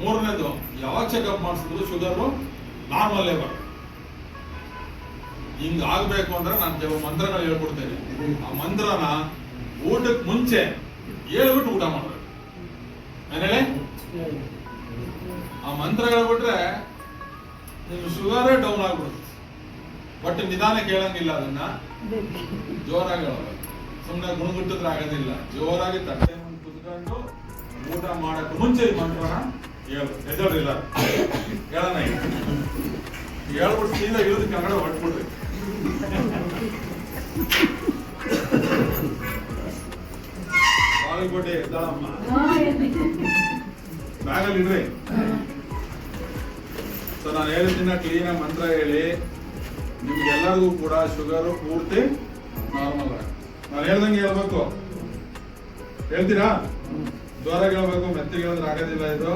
ಮೂರನೇದು, ಯಾವಾಗ ಚೆಕಪ್ ಮಾಡಿಸಿದ್ರು ಶುಗರು ನಾರ್ಮಲ್ಲೇ ಲೆವೆಲ್ ಹಿಂಗ ಆಗ್ಬೇಕು ಅಂದ್ರೆ ನಾನು ಕೆಲವು ಮಂತ್ರಗಳು ಹೇಳ್ಕೊಡ್ತೇನೆ. ಆ ಮಂತ್ರನ ಊಟಕ್ಕೆ ಮುಂಚೆ ಹೇಳ್ಬಿಟ್ಟು ಊಟ ಮಾಡ್ಬೇಕು. ಏನೇಳಿ? ಆ ಮಂತ್ರ ಹೇಳ್ಬಿಟ್ರೆ ನಿಮ್ ಶುಗರೇ ಡೌನ್ ಆಗ್ಬಿಡುತ್ತೆ. ಬಟ್ ನಿಧಾನ ಕೇಳಂಗಿಲ್ಲ ಅದನ್ನ. ಜೋರಾಗಿ ಹೇಳಬೇಕು ಸುಮ್ಮನೆ ಗುಣಗುಟ್ಟಿದ್ರೆ ಆಗೋದಿಲ್ಲ. ಜೋರಾಗಿ ತಟ್ಟೆ ಕುತ್ಕೊಂಡು ಊಟ ಮಾಡಕ್ಕೆ ಮುಂಚೆ ಈ ಮಂತ್ರನ ಹೇಳು ಎದೋರಿಲ್ಲ ಹೇಳೋಣ ಹೇಳ್ಬಿಟ್ಟು ಸೀದಾ ಇಳಿದು ಕನ್ನಡ ಹೊಟ್ಬಿಡ್ರಿ ಬಾಗಲಕೋಟೆ ಎದ್ದಾಳಮ್ಮ. ಬ್ಯಾಗಲ್ಲಿ ಇಡ್ರಿ ಸೊ ನಾನು ಹೇಳಿದ್ದಿನ ಕ್ಲೀನಾಗಿ ಮಂತ್ರ ಹೇಳಿ, ನಿಮ್ಗೆಲ್ಲರಿಗೂ ಕೂಡ ಶುಗರು ಪೂರ್ತಿ ನಾರ್ಮಲ್ ನಾನು ಹೇಳ್ದಂಗೆ ಹೇಳ್ಬೇಕು. ಹೇಳ್ತೀರಾ? ಜೋರಾಗಿ ಹೇಳಬೇಕು ಮೆತ್ತಿಗೆ ಆಗೋದಿಲ್ಲ ಇದು.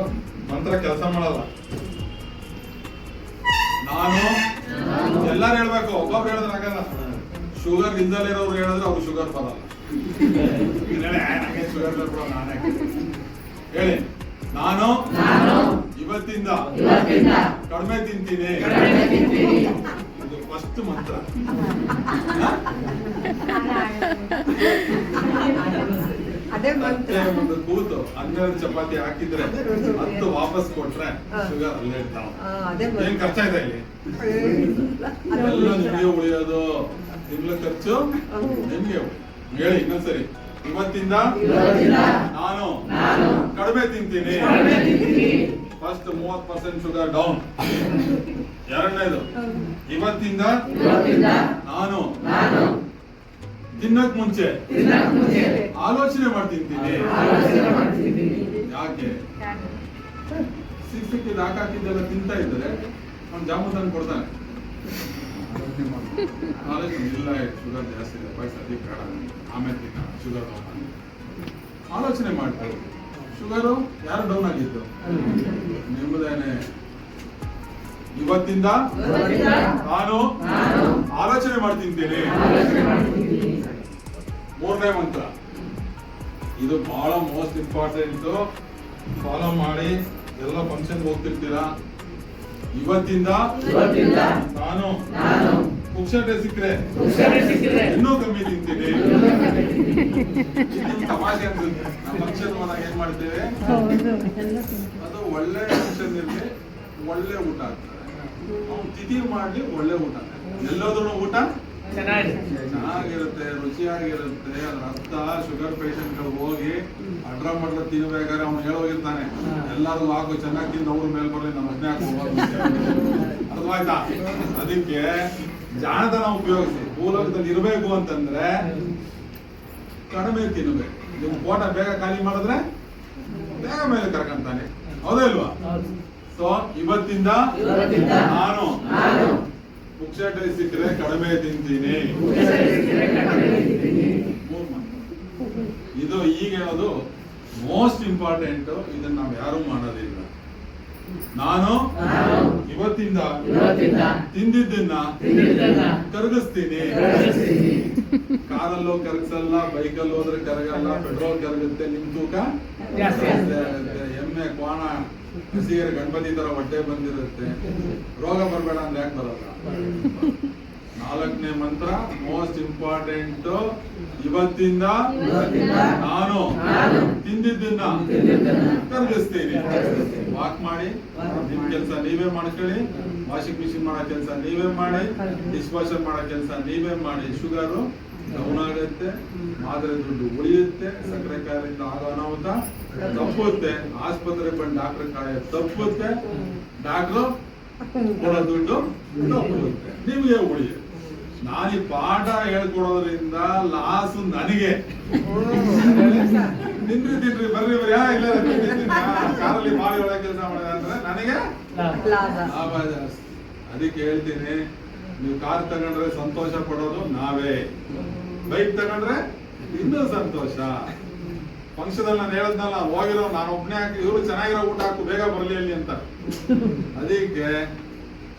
ಮಂತ್ರ ಕೆಲಸ ಮಾಡಲ್ಲ. ನಾನು ಎಲ್ಲಾರು ಹೇಳ್ಬೇಕು, ಒಬ್ಬೊಬ್ರು ಹೇಳಿದ್ರೆ ಆಗಲ್ಲ ಶುಗರ್ ಇಲ್ದಲೇ ಇರೋರು ಹೇಳಿದ್ರೆ ಅವ್ರು ಶುಗರ್ ಬರಲ್ಲ. ಶುಗರ್ ಹೇಳಿ. ನಾನು ಇವತ್ತಿಂದ ಕಡಿಮೆ ತಿಂತೀನಿ. ಇದು ಫಸ್ಟ್ ಮಂತ್ರ? ಅದೇ ಮತ್ತೆ ಮಂತ್ರ ಒಂದು ಕೂತು ಹನ್ನೆರಡು ಚಪಾತಿ ಹಾಕಿದ್ರೆ ಹತ್ತು ವಾಪಸ್ ಕೊಟ್ರೆ ಶುಗರ್ ಅಲ್ಲೇ ಇರ್ತಾವ. ಏನ್ ಮಂತ್ರ ಇದೆ ಇಲ್ಲಿ? ನಿಮ್ಗೆ ಉಳಿಯೋದು ತಿಂಗಳ ಖರ್ಚು ನಿಮ್ಗೆ ಹೇಳಿ ಇನ್ನೊಂದ್ಸರಿ. ಇವತ್ತಿಂದ ನಾನು ಕಡಿಮೆ ತಿಂತೀನಿ. ಫಸ್ಟ್ ಮೂವತ್ ಪರ್ಸೆಂಟ್ ಶುಗರ್ ಡೌನ್ ಎರಡನೇದು. ಇವತ್ತಿಂದ ನಾನು ತಿನ್ನಕ್ ಮುಂಚೆ. ಆಲೋಚನೆ ಮಾಡಿ ತಿಂತೀನಿ ಯಾಕೆ? ಸಿಕ್ಕಿ ಹಾಕಾಕಿದ್ದೆಲ್ಲ ತಿಂತಾ ಇದ್ರೆ ಅವ್ನು ಜಾಮೂನ್ ತಂದು ಕೊಡ್ತಾನೆ ಆಲೋಚನೆ ಇಲ್ಲ ಶುಗರ್ ಜಾಸ್ತಿ ಇದೆ ಪೈಸೆ ಅದಕ್ಕೆ ಬೇಡ ಆಮೇಲೆ ತಿನ್ನ ಶುಗರ್ ಆಲೋಚನೆ ಮಾಡ್ತಾರೆ ಶುಗರು ಯಾರು ಡೌನ್ ಆಗಿತ್ತು ನಿಮ್ಮದೇನೆ ಇವತ್ತಿಂದ ನಾನು ಆಲೋಚನೆ ಮಾಡಿ ತಿಂತೀನಿ ಮೂರನೇ ಮಂತ್ರ. ಇದು ಬಹಳ ಮೋಸ್ಟ್ ಇಂಪಾರ್ಟೆಂಟ್ ಫಾಲೋ ಮಾಡಿ ಎಲ್ಲ ಫಂಕ್ಷನ್ ಹೋಗ್ತಿರ್ತೀರಾ? ಇವತ್ತಿಂದ ನಾನು ಪುಕ್ಷಟೆ ಸಿಕ್ಕರೆ ಇನ್ನೂ ಕಮ್ಮಿ ತಿಂತೀನಿ. ತಮಾಷೆ ಅನ್ಸುತ್ತೆ ನಮ್ಮ ಫಂಕ್ಷನ್ ಹೋದಾಗ ಏನ್ ಮಾಡ್ತೇವೆ? ಅದು ಒಳ್ಳೆ ಫಂಕ್ಷನ್ ಇರಲಿ ಒಳ್ಳೆ ಊಟ ಆಗ್ತದೆ. ಅವ್ನು ತಿಥಿ ಮಾಡಿ ಒಳ್ಳೆ ಊಟ. ಎಲ್ಲೋದ್ರೂ ಊಟ? ಚೆನ್ನಾಗಿರುತ್ತೆ. ರುಚಿಯಾಗಿರುತ್ತೆ ಅದ್ರ ಅರ್ಥ ಶುಗರ್ ಪೇಷಂಟ್ ಹೋಗಿ ಅಡ್ರ ಮಡ್ರ ತಿನ್ಬೇಕಾದ್ರೆ ಅವ್ನು ಹೇಳೋಗಿರ್ತಾನೆ ಎಲ್ಲಾರು ಹಾಕು ಚೆನ್ನಾಗಿ ತಿಂದು ಅವ್ರ ಮೇಲೆ ಬರಲಿ ನಮ್ಮ ಅಜ್ಞೆ ಅರ್ಥವಾಯ್ತಾ? ಅದಕ್ಕೆ ಜಾಣತನ ಉಪಯೋಗಿಸಿ. ಭೂಲೋಕದಲ್ಲಿ ಇರಬೇಕು ಅಂತಂದ್ರೆ ಕಡಿಮೆ ತಿನ್ಬೇಕು. ನೀವು ಕೋಟ ಬೇಗ ಖಾಲಿ ಮಾಡಿದ್ರೆ ಬೇಗ ಮೇಲೆ ಕರ್ಕಂತಾನೆ ಹೌದಾ ಇಲ್ವಾ? ಸೊ ಇವತ್ತಿಂದ ನಾನು ಪುಕ್ಷಟೆ ಸಿಕ್ಕರೆ ಕಡಿಮೆ ತಿಂತೀನಿ. ಇದು ಈಗ ಹೇಳೋದು ಮೋಸ್ಟ್ ಇಂಪಾರ್ಟೆಂಟ್ ಇದನ್ನ ನಾವು ಯಾರು ಮಾಡೋದಿಲ್ಲ. ನಾನು ಇವತ್ತಿಂದ ತಿಂದಿದ್ದನ್ನ ಕರಗಿಸ್ತೀನಿ. ಕಾರಲ್ಲೋ ಕರಗಿಸಲ್ಲ ಬೈಕಲ್ಲಿ ಹೋದ್ರೆ ಕರಗಲ್ಲ ಪೆಟ್ರೋಲ್ ಕರಗುತ್ತೆ ನಿಮ್ ತೂಕ? ಎಮ್ಮೆ ಕೋಣ ಹಸಿಯರ್ ಗಣಪತಿ ತರ ಹೊಟ್ಟೆ ಬಂದಿರುತ್ತೆ. ರೋಗ ಬರಬೇಡ ಅಂದ್ರೆ ಯಾಕೆ ಬರಲ್ಲ? ನಾಲ್ಕನೇ ಮಂತ್ರ ಮೋಸ್ಟ್ ಇಂಪಾರ್ಟೆಂಟ್ ಇವತ್ತಿಂದ ನಾನು ತಿಂದಿದ್ದನ್ನ ಕರಗಿಸ್ತೀನಿ. ವಾಕ್ ಮಾಡಿ. ನಿಮ್ ಕೆಲಸ ನೀವೇ ಮಾಡ್ಕೊಳ್ಳಿ. ವಾಷಿಂಗ್ ಮಿಷಿನ್ ಮಾಡೋ ಕೆಲಸ ನೀವೇ ಮಾಡಿ. ಡಿಶ್ ವಾಷರ್ ಮಾಡೋ ಕೆಲಸ ನೀವೇ ಮಾಡಿ. ಶುಗರು ಡೌನ್ ಆಗುತ್ತೆ ಮಾದರಿ ದುಡ್ಡು ಉಳಿಯುತ್ತೆ. ಸಕ್ಕರೆ ಕಾಯಿಲೆಯಿಂದ ಆಗೋ ಅನಾಹುತ ತಪ್ಪುತ್ತೆ. ಆಸ್ಪತ್ರೆ ಬಂದು ಡಾಕ್ಟರ್ ಕಾಯ ತಪ್ಪುತ್ತೆ. ಡಾಕ್ಟರ್ ಕೊಡೋ ದುಡ್ಡು ತಪ್ಪುತ್ತೆ. ನಿಮಗೆ ಉಳಿಯುತ್ತೆ ನಾನು ಪಾಠ ಹೇಳ್ಕೊಡೋದ್ರಿಂದ ಲಾಸ್ ನನಗೆ. ತಿನ್ರಿ ತಿನ್ರಿ ಬರ್ರಿ ಬರ್ರಿ. ಯಾ ಇಲ್ಲ. ಕಾರಲ್ಲಿ ಮಾಡಿ ಒಳಗೆ ಕೆಲಸ ಮಾಡಿದ ಅಂದ್ರೆ ನನಗೆ ಅದಕ್ಕೆ ಹೇಳ್ತೀನಿ ನೀವು ಕಾರ್ ತಗೊಂಡ್ರೆ ಸಂತೋಷ ಪಡೋದು ನಾವೇ. ಬೈಕ್ ತಗೊಂಡ್ರೆ ಇನ್ನೂ ಸಂತೋಷ. ಫಂಕ್ಷನ್ ಅಲ್ಲಿ ನಾನು ಹೇಳದ್ನಲ್ಲ ಹೋಗಿರೋ ನಾನು ಒಬ್ನೇ ಹಾಕಿ ಇವರು ಚೆನ್ನಾಗಿರೋ ಊಟ ಹಾಕು ಬೇಗ ಬರ್ಲಿ ಅಲ್ಲಿ ಅಂತ. ಅದಕ್ಕೆ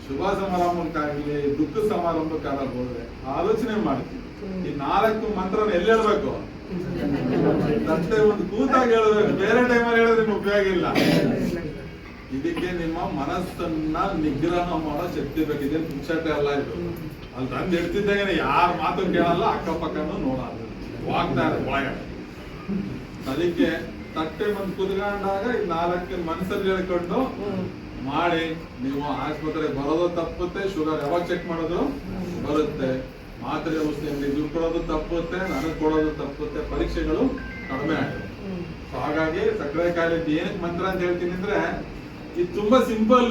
ಶುಭ ಸಮಾರಂಭಕ್ಕಾಗಲಿ ದುಃಖ ಸಮಾರಂಭಕ್ಕಾಗಲಿ ಹೋದ್ರೆ ಆಲೋಚನೆ ಮಾಡ್ತೀವಿ ಈ ನಾಲ್ಕು ಮಂತ್ರನ ಎಲ್ಲಿ ಹೇಳ್ಬೇಕು? ಮತ್ತೆ ಒಂದು ಕೂತಾಗಿ ಹೇಳಬೇಕು. ಬೇರೆ ಟೈಮಲ್ಲಿ ಹೇಳಿದ್ರೆ ನಿಮ್ಗೆ ಉಪಯೋಗ ಇಲ್ಲ. ಇದಕ್ಕೆ ನಿಮ್ಮ ಮನಸ್ಸನ್ನ ನಿಗ್ರಹ ಮಾಡೋ ಶಕ್ತಿ ಬೇಕಿದೆ ಪುಕ್ಷತೆ ಅಲ್ಲ ಇದು. ಅಲ್ಲಿ ತಂದು ಇಡ್ತಿದ್ದಾಗ ಯಾರ ಮಾತು ಕೇಳಲ್ಲ, ಅಕ್ಕಪಕ್ಕನೂ ನೋಡಲ್ಲ. ಒಳಗಡೆ ಅದಕ್ಕೆ ತಟ್ಟೆ ಬಂದು ಕುತ್ಕೊಂಡಾಗ ಈ ನಾಲ್ಕು ಮನಸ್ಸಲ್ಲಿ ಹೇಳ್ಕೊಂಡು ಮಾಡಿ ನೀವು ಆಸ್ಪತ್ರೆಗೆ ಬರೋದು ತಪ್ಪುತ್ತೆ ಶುಗರ್ ಯಾವಾಗ ಚೆಕ್ ಮಾಡೋದು? ಬರುತ್ತೆ. ಮಾತ್ರೆ ಔಷಧಿ ಅಲ್ಲಿ ದುಡ್ಡು ಕೊಡೋದು ತಪ್ಪುತ್ತೆ ನನಗೆ ಕೊಡೋದು ತಪ್ಪುತ್ತೆ ಪರೀಕ್ಷೆಗಳು ಕಡಿಮೆ ಆಗುತ್ತೆ. ಸೊ ಹಾಗಾಗಿ ಸಕ್ಕರೆ ಕಾಯಿಲೆ ಏನಕ್ಕೆ ಮಂತ್ರ ಅಂತ ಹೇಳ್ತೀನಿ ಅಂದ್ರೆ ಇದು ತುಂಬಾ ಸಿಂಪಲ್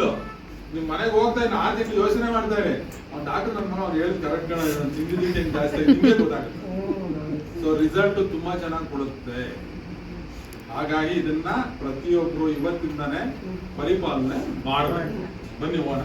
ನಿಮ್ ಮನೆಗೆ ಹೋಗ್ತಾ ಇನ್ನು ಆರ್ಥಿಕ ತಿಂಗಳು ಯೋಚನೆ ಮಾಡ್ತಾ ಇರಿ. ಅವ್ನು ಡಾಕ್ಟರ್ ನಮ್ಮ ಮಗ ಅವ್ರು ಹೇಳಿದ್ ಕರೆಕ್ಟ್ ಕಣ ತಿಂಡಿ ಜಾಸ್ತಿ ನಿಮ್ಗೆ ಗೊತ್ತಾಗುತ್ತೆ. ಸೊ ರಿಸಲ್ಟ್ ತುಂಬಾ ಚೆನ್ನಾಗಿ ಕೊಡುತ್ತೆ. ಹಾಗಾಗಿ ಇದನ್ನ ಪ್ರತಿಯೊಬ್ರು ಇವತ್ತಿಂದಾನೆ ಪರಿಪಾಲನೆ ಮಾಡಬೇಕು. ಬನ್ನಿ ಹೋಗೋಣ.